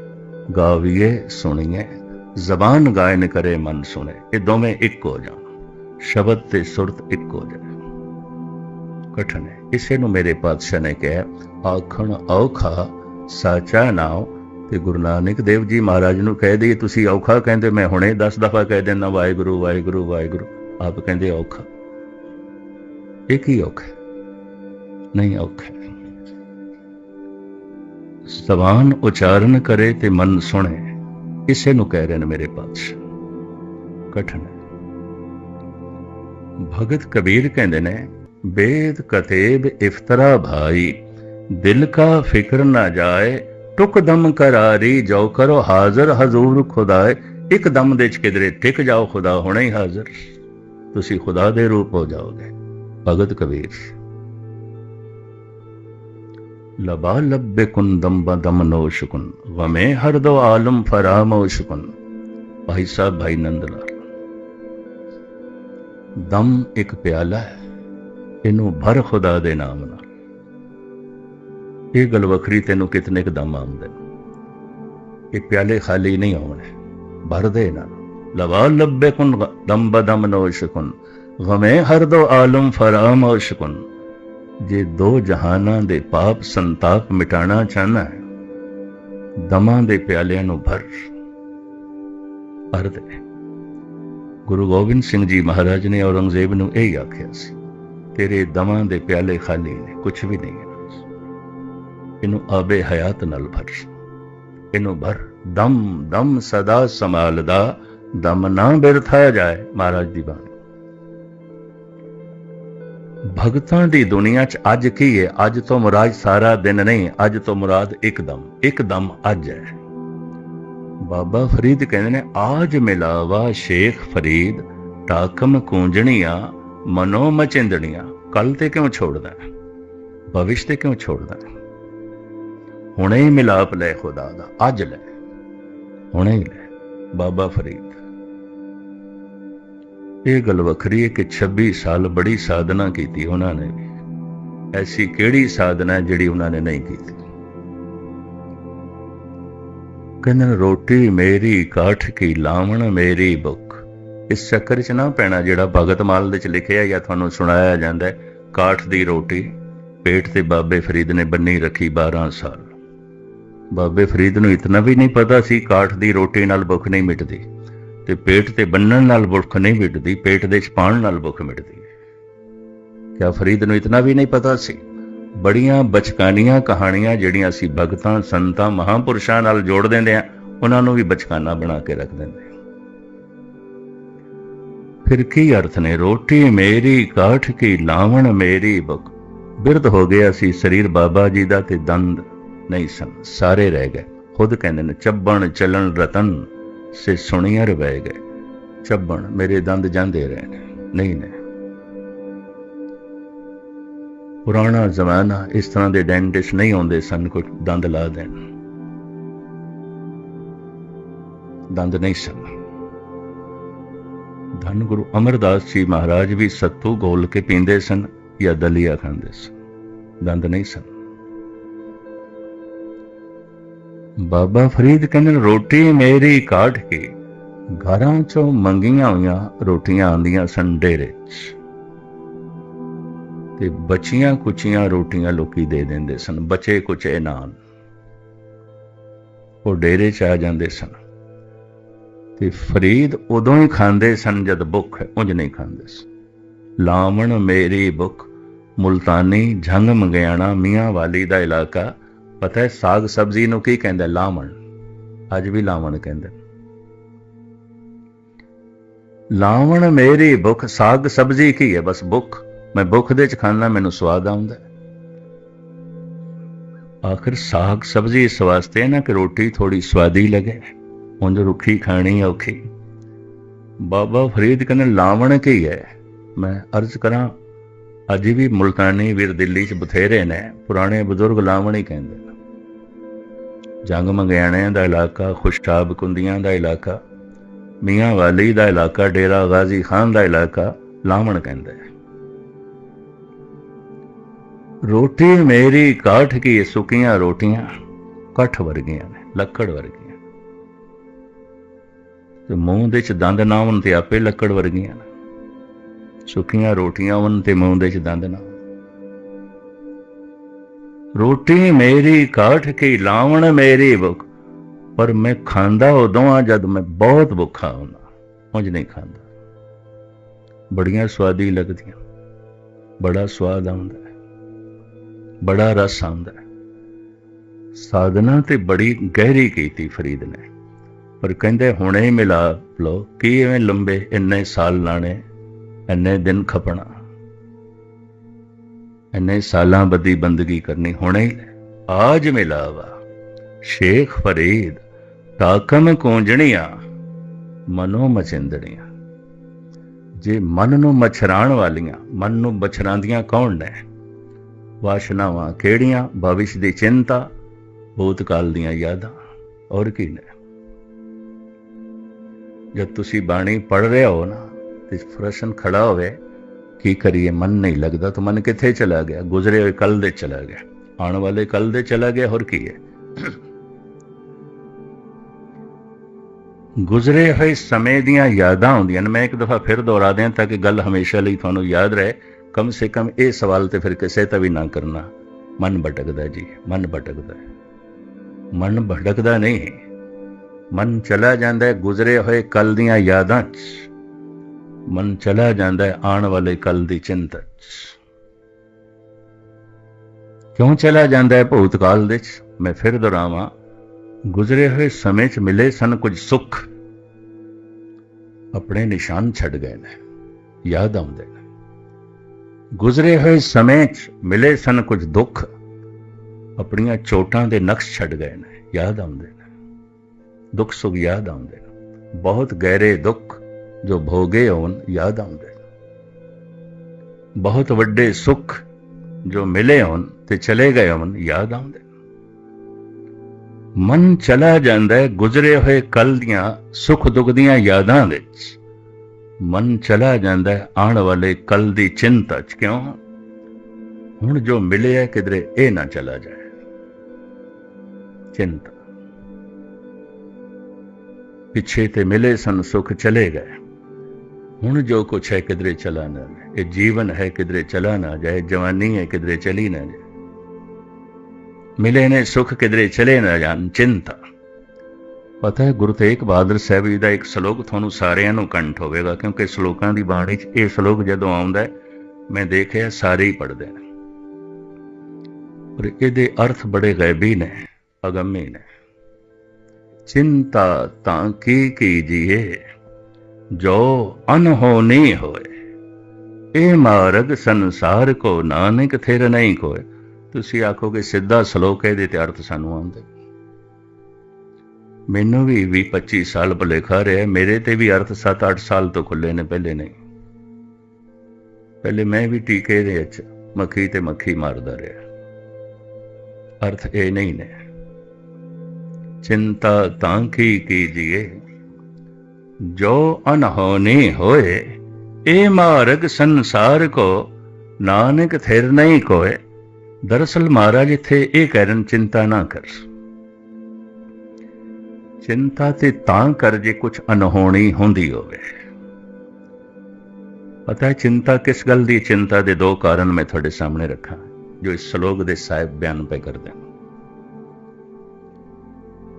Speaker 1: ਗਾਵੀਏ, ਸੁਣੀਏ। ਜ਼ਬਾਨ ਗਾਇਨ ਕਰੇ ਮਨ ਸੁਣੇ। ਇਹ ਦੋਵੇਂ ਇੱਕ ਹੋ ਜਾਣ। ਸ਼ਬਦ ਤੇ ਸੁਰਤ ਇੱਕ ਹੋ ਜਾਏ ਕਠਨ ਹੈ। ਇਸੇ ਨੂੰ ਮੇਰੇ ਪਾਤਸ਼ਾਹ ਨੇ ਕਿਹਾ, ਆਖਣ ਔਖਾ, ਸਾਚਾ ਨਾਮ ਤੇ ਗੁਰੂ ਨਾਨਕ ਦੇਵ ਜੀ ਮਹਾਰਾਜ ਨੂੰ ਕਹਿ ਦਈਏ, ਤੁਸੀਂ ਔਖਾ ਕਹਿੰਦੇ, ਮੈਂ ਹੁਣੇ 10 ਦਫਾ ਕਹਿ ਦਿੰਦਾ, ਵਾਹਿਗੁਰੂ ਵਾਹਿਗੁਰੂ ਵਾਹਿਗੁਰੂ। ਆਪ ਕਹਿੰਦੇ ਔਖਾ। ਇਹ ਕੀ ਔਖਾ ਨਹੀਂ ਔਖਾ ਜ਼ਬਾਨ ਉਚਾਰਨ ਕਰੇ ਤੇ ਮਨ ਸੁਣੇ। ਇਸੇ ਨੂੰ ਕਹਿ ਰਹੇ ਨੇ ਮੇਰੇ ਪਾਤਸ਼ਾਹ। ਕਠਨ ਭਗਤ ਕਬੀਰ ਕਹਿੰਦੇ ਨੇ ਬੇਦ ਕਤੇਬ ਇਫਤਰਾ ਭਾਈ, ਦਿਲ ਕਾ ਫਿਕਰ ਨਾ ਜਾਏ, ਟੁਕ ਦਮ ਕਰਾਰੀ, ਜੋ ਕਰੋ ਹਾਜ਼ਰ, ਹਜ਼ੂਰ ਖੁਦਾਏ ਇੱਕ ਦਮ ਦੇ ਚ ਕਿਧਰੇ ਟਿਕ ਜਾਓ, ਖੁਦਾ ਹੋਣਾ ਹੀ ਹਾਜ਼ਰ। ਤੁਸੀਂ ਖੁਦਾ ਦੇ ਰੂਪ ਹੋ ਜਾਓਗੇ, ਭਗਤ ਕਬੀਰ। ਲਬਾ ਲੱਬੇ ਕੁਨ ਦਮ ਬਦਮ ਨੋਸ਼ਕੁਨ ਵਮੇ ਹਰ ਦੋ ਆਲਮ ਫਰਾਮੋਸ਼ਕੁਨ ਭਾਈ ਸਾਹਿਬ ਭਾਈ ਨੰਦ ਦਮ ਇੱਕ ਪਿਆਲਾ ਹੈ ਇਹਨੂੰ ਭਰ ਖੁਦਾ ਦੇ ਨਾਮ ਨਾਲ ਇਹ ਗੱਲ ਵੱਖਰੀ ਤੈਨੂੰ ਕਿਤਨੇ ਕ ਦਮ ਆਉਂਦੇ ਨੇ। ਇਹ ਪਿਆਲੇ ਖਾਲੀ ਨਹੀਂ ਹੋਣੇ ਭਰ ਦੇ ਨਾਲ ਲਵਾ ਲੱਬੇ ਕੁਨ ਦਮ ਬਦਮ ਨੋਸ਼ਕੁਨ ਗਮੇ ਹਰ ਦੋ ਆਲਮ ਫਰਾਮੋਸ਼ਕੁਨ ਜੇ ਦੋ ਜਹਾਨਾਂ ਦੇ ਪਾਪ ਸੰਤਾਪ ਮਿਟਾਣਾ ਚਾਹਨਾ ਹੈ, ਦਮਾਂ ਦੇ ਪਿਆਲਿਆਂ ਨੂੰ ਭਰ। ਭਰ ਦੇ ਗੁਰੂ ਗੋਬਿੰਦ ਸਿੰਘ ਜੀ ਮਹਾਰਾਜ ਨੇ ਔਰੰਗਜ਼ੇਬ ਨੂੰ ਇਹ ਆਖਿਆ ਸੀ, ਤੇਰੇ ਦਮਾਂ ਦੇ ਪਿਆਲੇ ਖਾਲੀ ਨੇ ਕੁਝ ਵੀ ਨਹੀਂ ਹੈ। ਇਹਨੂੰ ਆਬੇ ਹਯਾਤ ਨਾਲ ਭਰ। ਇਹਨੂੰ ਭਰ। ਦਮ ਦਮ ਸਦਾ ਸੰਭਾਲਦਾ, ਦਮ ਨਾ ਬਿਰਥਾਇਆ ਜਾਏ ਮਹਾਰਾਜ ਦੀ ਬਾਣੀ। ਭਗਤਾਂ ਦੀ ਦੁਨੀਆ 'ਚ ਅੱਜ ਕੀ ਹੈ ਅੱਜ ਤੋਂ ਮੁਰਾਦ ਸਾਰਾ ਦਿਨ ਨਹੀਂ, ਅੱਜ ਤੋਂ ਮੁਰਾਦ ਇੱਕਦਮ ਇੱਕਦਮ ਅੱਜ ਹੈ। ਬਾਬਾ ਫਰੀਦ ਕਹਿੰਦੇ ਨੇ, ਆਜ ਮਿਲਾਵਾ ਸ਼ੇਖ ਫਰੀਦ ਟਾਕਮ ਕੂੰਜਣੀਆਂ, ਮਨੋ ਮਚਿੰਦਣੀਆਂ। ਕੱਲ ਤੇ ਕਿਉਂ ਛੋੜਦਾ ਹੈ? ਭਵਿਸ਼ ਤੇ ਕਿਉਂ ਛੋੜਦਾ ਹੈ? ਹੁਣੇ ਹੀ ਮਿਲਾਪ ਲੈ ਖੁਦਾ ਦਾ, ਅੱਜ ਲੈ। ਹੁਣੇ ਹੀ ਲੈ। ਬਾਬਾ ਫਰੀਦ। ਇਹ ਗੱਲ ਵੱਖਰੀ ਹੈ ਕਿ 26 ਸਾਲ ਬੜੀ ਸਾਧਨਾ ਕੀਤੀ ਉਹਨਾਂ ਨੇ। ਐਸੀ ਕਿਹੜੀ ਸਾਧਨਾ ਜਿਹੜੀ ਉਹਨਾਂ ਨੇ ਨਹੀਂ ਕੀਤੀ? ਕਹਿੰਦੇ ਰੋਟੀ ਮੇਰੀ, ਕਾਠ ਕੀ ਲਾਵਣ ਮੇਰੀ ਬੁੱਕ ਇਸ ਚੱਕਰ 'ਚ ਨਾ ਪੈਣਾ ਜਿਹੜਾ ਭਗਤ ਮਾਲ ਦੇ 'ਚ ਲਿਖਿਆ ਜਾਂ ਤੁਹਾਨੂੰ ਸੁਣਾਇਆ ਜਾਂਦਾ ਕਾਠ ਦੀ ਰੋਟੀ ਪੇਟ ਤੇ ਬਾਬੇ ਫਰੀਦ ਨੇ ਬੰਨੀ ਰੱਖੀ 12 ਸਾਲ। ਬਾਬੇ ਫਰੀਦ ਨੂੰ ਇਤਨਾ ਵੀ ਨਹੀਂ ਪਤਾ ਸੀ ਕਾਠ ਦੀ ਰੋਟੀ ਨਾਲ ਭੁੱਖ ਨਹੀਂ ਮਿਟਦੀ। ਤੇ ਪੇਟ ਤੇ ਬੰਨਣ ਨਾਲ ਭੁੱਖ ਨਹੀਂ ਮਿਟਦੀ, ਪੇਟ ਦੇ ਚ ਪਾਣ ਨਾਲ ਭੁੱਖ ਮਿਟਦੀ ਹੈ। ਕਿਆ ਫਰੀਦ ਨੂੰ ਇਤਨਾ ਵੀ ਨਹੀਂ ਪਤਾ ਸੀ? ਬੜੀਆਂ ਬਚਕਾਨੀਆਂ ਕਹਾਣੀਆਂ ਜਿਹੜੀਆਂ ਅਸੀਂ ਭਗਤਾਂ, ਸੰਤਾਂ, ਮਹਾਪੁਰਸ਼ਾਂ ਨਾਲ ਜੋੜ ਦਿੰਦੇ ਆ ਉਹਨਾਂ ਨੂੰ ਵੀ ਬਚਕਾਨਾ ਬਣਾ ਕੇ ਰੱਖ ਦਿੰਦੇ ਫਿਰ ਕੀ ਅਰਥ ਨੇ? ਰੋਟੀ ਮੇਰੀ, ਕਾਠ ਕੀ ਲਾਵਣ ਮੇਰੀ ਬੁੱਕ ਬਿਰਧ ਹੋ ਗਿਆ ਸੀ ਸਰੀਰ ਬਾਬਾ ਜੀ ਦਾ ਤੇ ਦੰਦ ਨਹੀਂ ਸਨ, ਸਾਰੇ ਰਹਿ ਗਏ। ਖੁਦ ਕਹਿੰਦੇ ਨੇ, ਚੱਬਣ ਚੱਲਣ ਰਤਨ। ਸੇ ਸੁਣੀਆਂ ਰਹਿ ਗਏ। ਚੱਬਣ ਮੇਰੇ ਦੰਦ ਜਾਂਦੇ ਰਹੇ ਨੇ ਨਹੀਂ। ਨੇ ਪੁਰਾਣਾ ਜ਼ਮਾਨਾ ਇਸ ਤਰ੍ਹਾਂ ਦੇ ਡੈਂਟਿਸਟ ਨਹੀਂ ਆਉਂਦੇ ਸਨ, ਕੋਈ ਦੰਦ ਲਾ ਦੇਣ। ਦੰਦ ਨਹੀਂ ਸਨ। ਧੰਨ ਗੁਰੂ ਅਮਰਦਾਸ ਜੀ ਮਹਾਰਾਜ ਵੀ ਸੱਤੂ ਗੋਲ ਕੇ ਪੀਂਦੇ ਸਨ ਜਾਂ ਦਲੀਆ ਖਾਂਦੇ ਸਨ। ਦੰਦ ਨਹੀਂ ਸਨ। ਬਾਬਾ ਫਰੀਦ ਕਹਿੰਦੇ ਨੇ, ਰੋਟੀ ਮੇਰੀ ਕਾਢ ਕੇ ਘਰਾਂ ਚੋਂ ਮੰਗੀਆਂ ਹੋਈਆਂ ਰੋਟੀਆਂ ਆਂਦੀਆਂ ਸਨ ਡੇਰੇ ਤੇ ਬਚੀਆਂ ਕੁਚੀਆਂ ਰੋਟੀਆਂ ਲੋਕੀ ਦੇ ਦਿੰਦੇ ਸਨ ਬਚੇ ਕੁਚੇ ਨਾਲ ਉਹ ਡੇਰੇ 'ਚ ਆ ਜਾਂਦੇ ਸਨ। ਤੇ ਫਰੀਦ ਉਦੋਂ ਹੀ ਖਾਂਦੇ ਸਨ ਜਦ ਭੁੱਖ ਉਂਝ ਨਹੀਂ ਖਾਂਦੇ ਸਨ ਲਾਵਣ ਮੇਰੀ ਭੁੱਖ ਮੁਲਤਾਨੀ ਝੰਗ ਮੰਗਿਆਣਾ ਮੀਆਂ ਵਾਲੀ ਦਾ ਇਲਾਕਾ ਪਤਾ ਹੈ, ਸਾਗ ਸਬਜ਼ੀ ਨੂੰ ਕੀ ਕਹਿੰਦੇ ਲਾਵਣ। ਅੱਜ ਵੀ ਲਾਵਣ ਕਹਿੰਦੇ ਲਾਵਣ ਮੇਰੀ ਭੁੱਖ, ਸਾਗ ਸਬਜ਼ੀ ਕੀ ਹੈ? ਬਸ ਭੁੱਖ। ਮੈਂ ਭੁੱਖ ਦੇ ਚ ਖਾਣਾ ਮੈਨੂੰ ਸਵਾਦ ਆਉਂਦਾ ਹੈ। ਆਖਰ ਸਾਗ ਸਬਜ਼ੀ ਇਸ ਵਾਸਤੇ ਨਾ ਕਿ ਰੋਟੀ ਥੋੜੀ ਸਵਾਦੀ ਲੱਗੇ। ਉਂਝ ਰੁੱਖੀ ਖਾਣੀ ਔਖੀ। ਬਾਬਾ ਫਰੀਦ ਕਹਿੰਦੇ, ਲਾਵਣ ਕੀ ਹੈ? ਮੈਂ ਅਰਜ਼ ਕਰਾਂ, ਅੱਜ ਵੀ ਮੁਲਤਾਨੀ ਵੀਰ ਦਿੱਲੀ ਚ ਬਥੇਰੇ ਨੇ। ਪੁਰਾਣੇ ਬਜ਼ੁਰਗ ਲਾਵਣ ਹੀ ਕਹਿੰਦੇ। ਜੰਗ ਮੰਗਿਆਣਿਆਂ ਦਾ ਇਲਾਕਾ, ਖੁਸ਼ਤਾਬ ਕੁੰਦੀਆਂ ਦਾ ਇਲਾਕਾ, ਮੀਆਂ ਵਾਲੀ ਦਾ ਇਲਾਕਾ, ਡੇਰਾ ਗਾਜ਼ੀ ਖਾਨ ਦਾ ਇਲਾਕਾ ਲਾਵਣ ਕਹਿੰਦਾ ਹੈ। ਰੋਟੀ ਮੇਰੀ ਕਾਠ ਕੀ ਸੁੱਕੀਆਂ ਰੋਟੀਆਂ, ਕੱਠ ਵਰਗੀਆਂ ਨੇ, ਲੱਕੜ ਵਰਗੀਆਂ। ਤੇ ਮੂੰਹ ਦੇ ਚ ਦੰਦ ਨਾ ਹੋਣ ਤੇ ਆਪੇ ਲੱਕੜ ਵਰਗੀਆਂ ਨੇ। ਸੁੱਕੀਆਂ ਰੋਟੀਆਂ ਹੋਣ ਤੇ ਮੂੰਹ ਦੇ ਚ ਦੰਦ ਨਾ ਹੋਣ। ਰੋਟੀ ਮੇਰੀ ਕਾਠ ਕੀ, ਲਾਵਣ ਮੇਰੀ ਭੁੱਖ। ਪਰ ਮੈਂ ਖਾਂਦਾ ਉਦੋਂ ਆ ਜਦ ਮੈਂ ਬਹੁਤ ਭੁੱਖਾ ਹੁੰਦਾ। ਉਂਝ ਨਹੀਂ ਖਾਂਦਾ। ਬੜੀਆਂ ਸਵਾਦੀ ਲੱਗਦੀਆਂ। ਬੜਾ ਸਵਾਦ ਆਉਂਦਾ ਹੈ। ਬੜਾ ਰਸ ਆਉਂਦਾ ਹੈ। ਸਾਧਨਾ ਤੇ ਬੜੀ ਗਹਿਰੀ ਕੀਤੀ ਫਰੀਦ ਨੇ। ਪਰ ਕਹਿੰਦੇ ਹੁਣੇ ਮਿਲਾ ਲੋ ਕੀ ਐਵੇਂ ਲੰਬੇ ਇੰਨੇ ਸਾਲ ਲਾਣੇ, ਇੰਨੇ ਦਿਨ ਖਪਣਾ। ਇੰਨੇ ਸਾਲਾਂ ਬੱਦੀ ਬੰਦਗੀ ਕਰਨੀ ਹੁਣੇ ਆਜ ਮਿਲਾਵਾ। ਸ਼ੇਖ ਫਰੀਦ ਤਾਕਮ ਕੂੰਜਣੀਆਂ, ਮਨੋ ਮਚਿੰਦੜੀਆਂ ਜੇ ਮਨ ਨੂੰ ਮਛਰਾਣ ਵਾਲੀਆਂ, ਮਨ ਨੂੰ ਬਛਰਾਂਦੀਆਂ ਕੌਣ ਨੇ? ਵਾਸ਼ਨਾਵਾਂ ਕਿਹੜੀਆਂ? ਭਵਿਸ਼ ਦੀ ਚਿੰਤਾ, ਭੂਤਕਾਲ ਦੀਆਂ ਯਾਦਾਂ ਔਰ ਕੀ ਨੇ? ਜਦ ਤੁਸੀਂ ਬਾਣੀ ਪੜ ਰਹੇ ਹੋ ਨਾ, ਤੇ ਪ੍ਰਸ਼ਨ ਖੜਾ ਹੋਵੇ ਕੀ ਕਰੀਏ, ਮਨ ਨਹੀਂ ਲੱਗਦਾ ਤਾਂ ਮਨ ਕਿੱਥੇ ਚਲਾ ਗਿਆ? ਗੁਜ਼ਰੇ ਹੋਏ ਕੱਲ ਦੇ ਚਲਾ ਗਿਆ। ਆਉਣ ਵਾਲੇ ਕੱਲ ਦੇ ਚਲਾ ਗਿਆ, ਹੋਰ ਕੀ ਹੈ? ਗੁਜ਼ਰੇ ਹੋਏ ਸਮੇਂ ਦੀਆਂ ਯਾਦਾਂ ਆਉਂਦੀਆਂ ਨੇ। ਮੈਂ ਇੱਕ ਦਫਾ ਫਿਰ ਦੁਹਰਾ ਦਿਆਂ ਤਾਂ ਕਿ ਗੱਲ ਹਮੇਸ਼ਾ ਲਈ ਤੁਹਾਨੂੰ ਯਾਦ ਰਹੇ। ਕਮ ਸੇ ਕਮ ਇਹ ਸਵਾਲ ਤੇ ਫਿਰ ਕਿਸੇ ਤਾਂ ਵੀ ਨਾ ਕਰਨਾ। ਮਨ ਭਟਕਦਾ ਜੀ, ਮਨ ਭਟਕਦਾ। ਮਨ ਭਟਕਦਾ ਨਹੀਂ। ਮਨ ਚਲਾ ਜਾਂਦਾ ਹੈ ਗੁਜ਼ਰੇ ਹੋਏ ਕੱਲ ਦੀਆਂ ਯਾਦਾਂ 'ਚ। ਮਨ ਚਲਾ ਜਾਂਦਾ ਹੈ ਆਉਣ ਵਾਲੇ ਕੱਲ ਦੀ ਚਿੰਤਾ 'ਚ। ਕਿਉਂ ਚਲਾ ਜਾਂਦਾ ਹੈ ਭੂਤਕਾਲ ਦੇ ਵਿੱਚ ਮੈਂ ਫਿਰ ਦੁਹਰਾਵਾਂ, ਗੁਜ਼ਰੇ ਹੋਏ ਸਮੇਂ 'ਚ ਮਿਲੇ ਸਨ ਕੁਝ ਸੁੱਖ। ਆਪਣੇ ਨਿਸ਼ਾਨ ਛੱਡ ਗਏ ਨੇ, ਯਾਦ ਆਉਂਦੇ ਨੇ। ਗੁਜ਼ਰੇ ਹੋਏ ਸਮੇਂ 'ਚ ਮਿਲੇ ਸਨ ਕੁਝ ਦੁੱਖ। ਆਪਣੀਆਂ ਚੋਟਾਂ ਦੇ ਨਕਸ਼ ਛੱਡ ਗਏ ਨੇ, ਯਾਦ ਆਉਂਦੇ ਨੇ। ਦੁੱਖ ਸੁਖ ਯਾਦ ਆਉਂਦੇ ਨੇ। ਬਹੁਤ ਗਹਿਰੇ ਦੁੱਖ ਜੋ ਭੋਗੇ ਹੋਣ, ਯਾਦ ਆਉਂਦੇ। ਬਹੁਤ ਵੱਡੇ ਸੁੱਖ ਜੋ ਮਿਲੇ ਹੋਣ ਤੇ ਚਲੇ ਗਏ ਹੋਣ, ਯਾਦ ਆਉਂਦੇ। ਮਨ ਚਲਾ ਜਾਂਦਾ ਹੈ ਗੁਜ਼ਰੇ ਹੋਏ ਕੱਲ ਦੀਆਂ ਸੁੱਖ ਦੁੱਖ ਦੀਆਂ ਯਾਦਾਂ ਵਿੱਚ। ਮਨ ਚਲਾ ਜਾਂਦਾ ਹੈ ਆਉਣ ਵਾਲੇ ਕੱਲ ਦੀ ਚਿੰਤਾ 'ਚ ਕਿਉਂ? ਹੁਣ ਜੋ ਮਿਲਿਆ ਕਿਧਰੇ ਇਹ ਨਾ ਚਲਾ ਜਾਏ। ਚਿੰਤਾ। ਪਿੱਛੇ ਤੇ ਮਿਲੇ ਸਨ ਸੁੱਖ ਚਲੇ ਗਏ। ਹੁਣ ਜੋ ਕੁਛ ਹੈ ਕਿਧਰੇ ਚਲਾ ਨਾ ਜਾਏ। ਇਹ ਜੀਵਨ ਹੈ ਕਿਧਰੇ ਚਲਾ ਨਾ ਜਾਏ, ਜਵਾਨੀ ਹੈ ਕਿਧਰੇ ਚਲੀ ਨਾ ਜਾਏ। ਮਿਲੇ ਨੇ ਸੁਖ ਕਿਧਰੇ ਚਲੇ ਨਾ ਜਾਣ, ਚਿੰਤਾ। ਪਤਾ ਹੈ ਗੁਰੂ ਤੇਗ ਬਹਾਦਰ ਸਾਹਿਬ ਜੀ ਦਾ ਇੱਕ ਸ਼ਲੋਕ ਤੁਹਾਨੂੰ ਸਾਰਿਆਂ ਨੂੰ ਕੰਠ ਹੋਵੇਗਾ, ਕਿਉਂਕਿ ਸ਼ਲੋਕਾਂ ਦੀ ਬਾਣੀ 'ਚ ਇਹ ਸ਼ਲੋਕ ਜਦੋਂ ਆਉਂਦਾ ਹੈ, ਮੈਂ ਦੇਖਿਆ ਸਾਰੇ ਹੀ ਪੜਦੇ ਨੇ। ਪਰ ਇਹਦੇ ਅਰਥ ਬੜੇ ਗੈਬੀ ਨੇ, ਅਗੰਮੀ ਨੇ। ਚਿੰਤਾ ਤਾਂ ਕੀ ਕੀਜੀਏ ਜੋ ਅਨਹੋਨੀ ਹੋਏ। ਇਹ ਮਾਰਗ ਸੰਸਾਰ ਕੋ ਨਾਨਕ ਥਿਰ ਨਹੀਂ ਕੋਏ ਤੁਸੀਂ ਆਖੋਗੇ, ਸਿੱਧਾ ਸ਼ਲੋਕ ਇਹਦੇ ਤੇ ਅਰਥ ਸਾਨੂੰ ਆਉਂਦੇ। ਮੈਨੂੰ ਵੀ 20 25 ਸਾਲ ਭੁਲੇਖਾ ਰਿਹਾ। ਮੇਰੇ ਤੇ ਵੀ ਅਰਥ 7-8 ਸਾਲ ਤੋਂ ਖੁੱਲੇ ਨੇ, ਪਹਿਲੇ ਨਹੀਂ। ਪਹਿਲੇ ਮੈਂ ਵੀ ਟੀਕੇ ਦੇ ਵਿੱਚ ਮੱਖੀ ਤੇ ਮੱਖੀ ਮਾਰਦਾ ਰਿਹਾ। ਅਰਥ ਇਹ ਨਹੀਂ ਨੇ। ਚਿੰਤਾ ਤਾਂ ਕੀ ਕੀਜੀਏ? ਜੋ ਅਨਹੋਨੀ ਹੋਏ ਇਹ ਮਾਰਗ ਸੰਸਾਰ ਕੋ, ਨਾਨਕ ਥਿਰ ਨਹੀਂ ਕੋਏ। ਦਰਅਸਲ ਮਹਾਰਾਜ ਇੱਥੇ ਇਹ ਕਹਿਣ, ਚਿੰਤਾ ਨਾ ਕਰ। ਚਿੰਤਾ ਤੇ ਤਾਂ ਕਰ ਜੇ ਕੁਝ ਅਨਹੋਣੀ ਹੁੰਦੀ ਹੋਵੇ। ਪਤਾ ਹੈ ਚਿੰਤਾ ਕਿਸ ਗੱਲ ਦੀ? ਚਿੰਤਾ ਦੇ ਦੋ ਕਾਰਨ ਮੈਂ ਤੁਹਾਡੇ ਸਾਹਮਣੇ ਰੱਖਾਂ, ਜੋ ਇਸ ਸ਼ਲੋਕ ਦੇ ਸਾਹਿਬ ਬਿਆਨ ਪੈ ਕਰਦੇ ਹਨ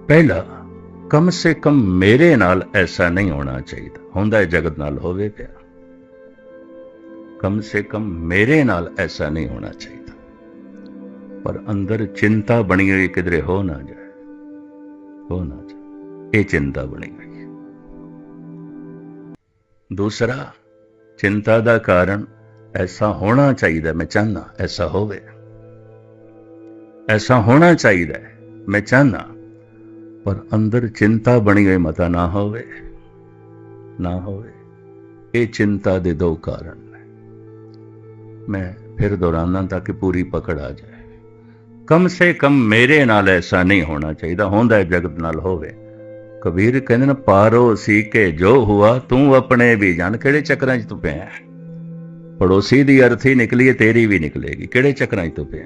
Speaker 1: ਪਹਿਲਾ ਕਮ ਸੇ ਕਮ ਮੇਰੇ ਨਾਲ ਐਸਾ ਨਹੀਂ ਹੋਣਾ ਚਾਹੀਦਾ। ਹੁੰਦਾ ਹੈ ਜਗਤ ਨਾਲ ਹੋਵੇ ਪਿਆ ਕਮ ਸੇ ਕਮ ਮੇਰੇ ਨਾਲ ਐਸਾ ਨਹੀਂ ਹੋਣਾ ਚਾਹੀਦਾ। ਪਰ ਅੰਦਰ ਚਿੰਤਾ ਬਣੀ ਹੋਈ ਕਿਧਰੇ ਹੋ ਨਾ ਜਾਏ। ਹੋ ਨਾ ਜਾਏ। ਇਹ ਚਿੰਤਾ ਬਣੀ ਹੋਈ ਦੂਸਰਾ, ਚਿੰਤਾ ਦਾ ਕਾਰਨ ਐਸਾ ਹੋਣਾ ਚਾਹੀਦਾ, ਮੈਂ ਚਾਹਨਾ ਐਸਾ ਹੋਵੇ। ਐਸਾ ਹੋਣਾ ਚਾਹੀਦਾ, ਮੈਂ ਚਾਹਨਾ ਪਰ ਅੰਦਰ ਚਿੰਤਾ ਬਣੀ ਹੋਈ ਮਤਾ ਨਾ ਹੋਵੇ ਨਾ ਹੋਵੇ। ਇਹ ਚਿੰਤਾ ਦੇ ਦੋ ਕਾਰਨ ਨੇ। ਮੈਂ ਫਿਰ ਦੁਹਰਾਉਂਦਾ ਤਾਂ ਕਿ ਪੂਰੀ ਪਕੜ ਆ ਜਾਏ। ਕਮ ਸੇ ਕਮ ਮੇਰੇ ਨਾਲ ਐਸਾ ਨਹੀਂ ਹੋਣਾ ਚਾਹੀਦਾ, ਹੁੰਦਾ ਜਗਤ ਨਾਲ ਹੋਵੇ। ਕਬੀਰ ਕਹਿੰਦੇ ਨੇ, ਪਾਰੋ ਸੀ ਕੇ ਜੋ ਹੁਆ, ਤੂੰ ਆਪਣੇ ਵੀ ਜਾਣ, ਕਿਹੜੇ ਚੱਕਰਾਂ 'ਚ ਤੂੰ ਪਿਆ ਪੜੋਸੀ ਦੀ ਅਰਥੀ ਨਿਕਲੀ ਤੇਰੀ ਵੀ ਨਿਕਲੇਗੀ, ਕਿਹੜੇ ਚੱਕਰਾਂ 'ਚ ਤੂੰ ਪਿਆ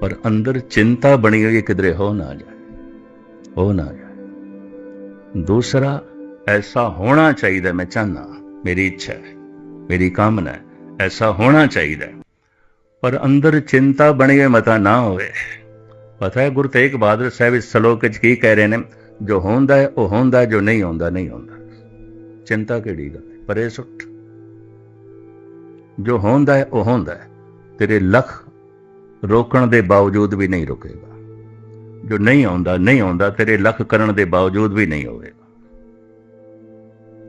Speaker 1: ਪਰ ਅੰਦਰ ਚਿੰਤਾ ਬਣੀ ਹੋਈ ਕਿਧਰੇ ਹੋ ਨਾ ਜਾਏ ਹੋ ਨਾ ਜਾਏ। ਦੂਸਰਾ, ਐਸਾ ਹੋਣਾ ਚਾਹੀਦਾ, ਮੈਂ ਚਾਹਨਾ ਮੇਰੀ ਇੱਛਾ ਹੈ, ਮੇਰੀ ਕਾਮਨਾ ਹੈ, ਐਸਾ ਹੋਣਾ ਚਾਹੀਦਾ ਪਰ ਅੰਦਰ ਚਿੰਤਾ ਬਣੀ ਹੋਈ ਮਤਾ ਨਾ ਹੋਵੇ। ਪਤਾ ਹੈ, ਗੁਰੂ ਤੇਗ ਬਹਾਦਰ ਸਾਹਿਬ ਇਸ ਸ਼ਲੋਕ ਵਿੱਚ ਕੀ ਕਹਿ ਰਹੇ ਨੇ, ਜੋ ਹੁੰਦਾ ਹੈ, ਉਹ ਹੁੰਦਾ, ਜੋ ਨਹੀਂ ਹੁੰਦਾ ਨਹੀਂ ਹੁੰਦਾ। ਚਿੰਤਾ ਕਿਹੜੀ ਗੱਲ ਹੈ? ਪਰੇ ਸੁੱਟ ਜੋ ਹੁੰਦਾ ਹੈ, ਉਹ ਹੁੰਦਾ ਹੈ। ਤੇਰੇ ਲੱਖ ਰੋਕਣ ਦੇ ਬਾਵਜੂਦ ਵੀ ਨਹੀਂ ਰੁਕੇਗਾ। ਜੋ ਨਹੀਂ ਆਉਂਦਾ ਨਹੀਂ ਆਉਂਦਾ, ਤੇਰੇ ਲੱਖ ਕਰਨ ਦੇ ਬਾਵਜੂਦ ਵੀ ਨਹੀਂ ਹੋਵੇਗਾ।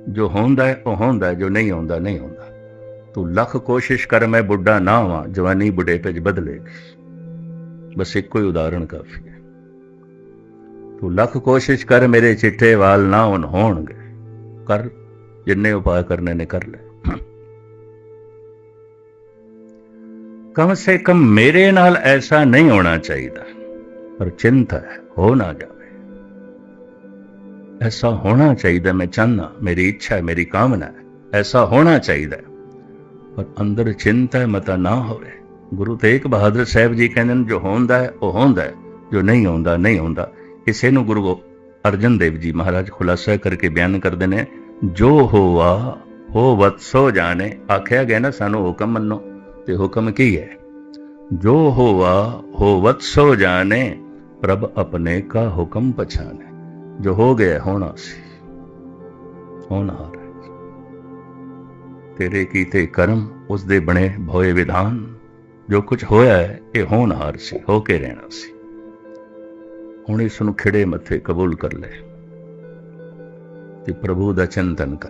Speaker 1: ਜੋ ਹੁੰਦਾ ਹੈ, ਉਹ ਹੁੰਦਾ ਜੋ ਨਹੀਂ ਆਉਂਦਾ ਨਹੀਂ ਆਉਂਦਾ। ਤੂੰ ਲੱਖ ਕੋਸ਼ਿਸ਼ ਕਰ, ਮੈਂ ਬੁੱਢਾ ਨਾ ਹਾਂ ਜਵਾਨੀ ਬੁਢੇਪੇ 'ਚ ਬਦਲੇਗੀ ਬਸ ਇੱਕੋ ਹੀ ਉਦਾਹਰਣ ਕਾਫੀ ਹੈ। ਤੂੰ ਲੱਖ ਕੋਸ਼ਿਸ਼ ਕਰ, ਮੇਰੇ ਚਿੱਟੇ ਵਾਲ ਨਾ ਹੁਣ ਹੋਣਗੇ ਕਰ, ਜਿੰਨੇ ਉਪਾਅ ਕਰਨੇ ਨੇ ਕਰ ਲੈ। ਕਮ ਸੇ ਕਮ ਮੇਰੇ ਨਾਲ ਐਸਾ ਨਹੀਂ ਹੋਣਾ ਚਾਹੀਦਾ। ਪਰ ਚਿੰਤਾ ਹੈ, ਹੋ ਨਾ ਜਾਵੇ। ਐਸਾ ਹੋਣਾ ਚਾਹੀਦਾ, ਮੈਂ ਚਾਹਨਾ ਮੇਰੀ ਇੱਛਾ ਹੈ, ਮੇਰੀ ਕਾਮਨਾ ਹੈ, ਐਸਾ ਹੋਣਾ ਚਾਹੀਦਾ ਪਰ ਅੰਦਰ ਚਿੰਤਾ ਮਤਾ ਨਾ ਹੋਵੇ। ਗੁਰੂ ਤੇਗ ਬਹਾਦਰ ਸਾਹਿਬ ਜੀ ਕਹਿੰਦੇ ਨੇ, ਜੋ ਹੁੰਦਾ ਹੈ, ਉਹ ਹੁੰਦਾ ਹੈ, ਜੋ ਨਹੀਂ ਹੁੰਦਾ ਨਹੀਂ ਹੁੰਦਾ। ਇਸੇ ਨੂੰ ਗੁਰੂ ਅਰਜਨ ਦੇਵ ਜੀ ਮਹਾਰਾਜ ਖੁਲਾਸਾ ਕਰਕੇ ਬਿਆਨ ਕਰਦੇ ਨੇ, ਜੋ ਹੋਵਾ ਹੋ ਵਤਸੋ ਜਾਣੇ। ਆਖਿਆ ਗਿਆ ਨਾ, ਸਾਨੂੰ ਹੁਕਮ ਮੰਨੋ। ਤੇ ਹੁਕਮ ਕੀ ਹੈ? ਜੋ ਹੋਵਾ ਹੋ ਵਤਸੋ ਜਾਣੇ, ਪ੍ਰਭ ਆਪਣੇ ਕਾ ਹੁਕਮ ਪਛਾਨੇ ਜੋ ਹੋ ਗਿਆ, ਹੋਣਾ ਸੀ। ਹੋਣਹਾਰ ਤੇਰੇ ਕੀਤੇ ਕਰਮ ਉਸ ਦੇ ਬਣੇ ਭੋਏ ਵਿਧਾਨ, ਜੋ ਕੁਝ ਹੋਇਆ ਹੈ, ਇਹ ਹੋਣਹਾਰ ਸੀ, ਹੋ ਕੇ ਰਹਿਣਾ ਸੀ। ਹੁਣ ਇਸ ਨੂੰ ਖਿੜੇ ਮੱਥੇ ਕਬੂਲ ਕਰ ਲੈ ਤੇ ਪ੍ਰਭੂ ਦਾ ਚਿੰਤਨ ਕਰ।